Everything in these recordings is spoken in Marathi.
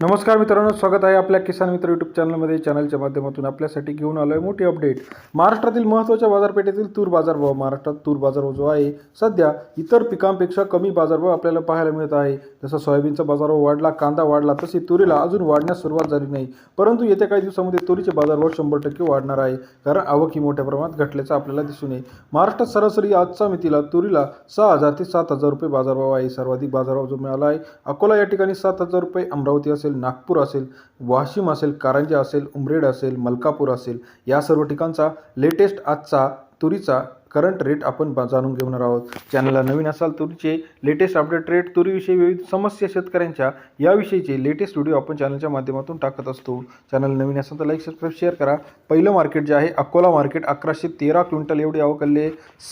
नमस्कार मित्रांनो स्वागत आहे आपल्या किसान मित्र यूट्यूब चॅनलमध्ये चॅनलच्या माध्यमातून आपल्यासाठी घेऊन आलो आहे मोठी अपडेट महाराष्ट्रातील महत्त्वाच्या बाजारपेठेतील तूर बाजारभाव महाराष्ट्रात तूर बाजारभाव जो आहे सध्या इतर पिकांपेक्षा कमी बाजारभाव आपल्याला पाहायला मिळत आहे. जसं सोयाबीनचा बाजारभाव वाढला कांदा वाढला तशी तुरीला अजून वाढण्यास सुरुवात झाली नाही. परंतु येत्या काही दिवसामध्ये तुरीचे बाजारभाव शंभर टक्के वाढणार आहे कारण आवक ही मोठ्या प्रमाणात घटल्याचं आपल्याला दिसून येईल. महाराष्ट्रात सरासरी आजच्या मितीला तुरीला सहा हजार ते सात हजार रुपये बाजारभाव आहे. सर्वाधिक बाजारभाव जो मिळाला आहे अकोला या ठिकाणी सात हजार रुपये अमरावती असेल नागपूर असेल वाशिम असेल कारंजा असेल उमरेड असेल मलकापूर असेल या सर्व ठिकाणचा लेटेस्ट आजचा तुरीचा करंट रेट आपण जाणून घेणार आहोत. चॅनलला नवीन असाल तुरीचे लेटेस्ट अपडेट रेट तुरीविषयी विविध समस्या शेतकऱ्यांच्या याविषयीचे लेटेस्ट व्हिडिओ आपण चॅनलच्या माध्यमातून टाकत असतो. चॅनल नवीन असाल तर लाईक सबस्क्राईब शेअर करा. पहिलं मार्केट जे आहे अकोला मार्केट अकराशे तेरा क्विंटल एवढी आवक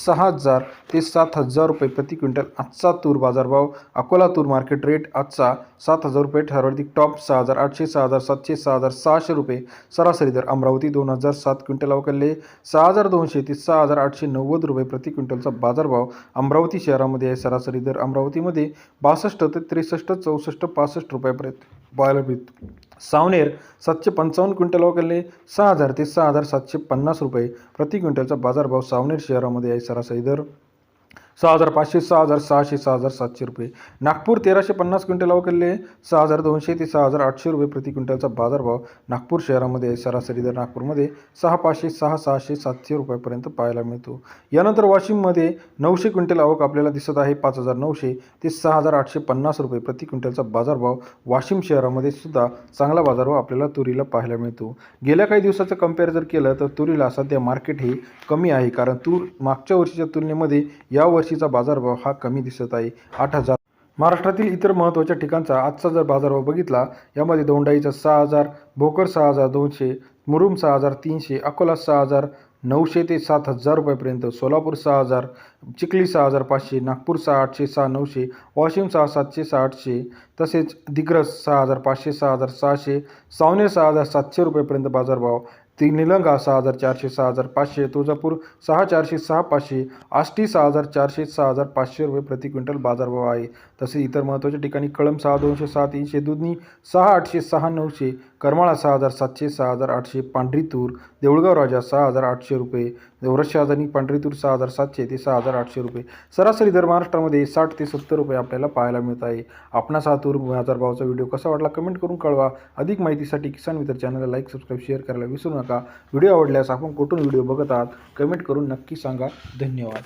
सहा हजार ते सात हजार रुपये प्रति क्विंटल आजचा तूर बाजारभाव. अकोला तूर मार्केट रेट आजचा सात हजार रुपये सर्वाधिक टॉप सहा हजार आठशे सहा हजार सातशे सहा हजार सहाशे रुपये. सरासरी दर अमरावती दोन हजार सात क्विंटल आवक सहा हजार दोनशे ते सहा हजार आठशे नऊ नव्वद रुपये प्रति क्विंटलचा बाजारभाव अमरावती शहरामध्ये आहे. सरासरी दर अमरावतीमध्ये बासष्ट ते त्रेसष्ट चौसष्ट पासष्ट रुपयापर्यंत. पाहायला मिळतो सावनेर सातशे पंचावन्न क्विंटल वगैरे सहा हजार ते सहा हजार सातशे पन्नास रुपये प्रति क्विंटलचा बाजारभाव सावनेर शहरामध्ये आहे. सरासरी दर सहा हजार पाचशे सहा हजार सहाशे सहा हजार सातशे रुपये. नागपूर तेराशे पन्नास क्विंटल अवकलले सहा हजार दोनशे ते सहा हजार आठशे रुपये प्रति क्विंटलचा बाजारभाव नागपूर शहरामध्ये सरासरी दर नागपूरमध्ये सहा पाचशे सहा सहाशे सातशे रुपयापर्यंत पाहायला मिळतो. यानंतर वाशिममध्ये नऊशे क्विंटल आवक आपल्याला दिसत आहे. पाच हजार नऊशे ते सहा हजार आठशे पन्नास रुपये प्रति क्विंटलचा बाजारभाव वाशिम शहरामध्ये सुद्धा चांगला बाजारभाव आपल्याला तुरीला पाहायला मिळतो. गेल्या काही दिवसाचं कंपेअर जर केलं तर तुरीला सध्या मार्केट हे कमी आहे. कारण तूर मागच्या वर्षीच्या तुलनेमध्ये या वर्षीचा बाजारभाव हा कमी दिसत आहे. आठ हजार महाराष्ट्रातील इतर महत्त्वाच्या ठिकाणचा आजचा जर बाजारभाव बघितला यामध्ये दोंडाईचा सहा हजार भोकर सहा हजार दोनशे मुरुम सहा हजार तीनशे अकोला सहा हजार नऊशे ते सात हजार रुपयापर्यंत सोलापूर सहा हजार चिखली सहा हजार पाचशे नागपूर सहा आठशे सहा नऊशे वाशिम सहा सातशे सहा आठशे तसेच दिग्रस सहा हजार पाचशे सहा हजार सहाशे सावनेर सहा हजार सातशे रुपयेपर्यंत बाजारभाव ती निलंगा सहा हजार चारशे सहा हजार पाचशे तुळजापूर सहा चारशे सहा पाचशे आष्टी सहा हजार चारशे सहा हजार पाचशे रुपये प्रति क्विंटल बाजारभाव आहे. तसे इतर महत्त्वाच्या ठिकाणी कळम सहा दोनशे सहा तीनशे दुधनी सहा आठशे सहा नऊशे करमाळा सहा हजार सातशे सहा हजार आठशे पांढरी तूर देऊळगाव राजा सहा हजार आठशे रुपये देवरस शहाजानी पांढरी तूर सहा हजार सातशे ते सहा हजार आठशे रुपये. सरासरी दर महाराष्ट्रामध्ये साठ ते सत्तर रुपये आपल्याला पाहायला मिळत आहे. आपणास हा तूर बाजारभावाचा व्हिडिओ कसा वाटला कमेंट करून कळवा. अधिक माहितीसाठी किसान मित्र चॅनलला लाईक सबस्क्राईब शेअर करायला विसरू नका. व्हिडिओ आवडल्यास आपण कुठून व्हिडिओ बघत आहात कमेंट करून नक्की सांगा. धन्यवाद.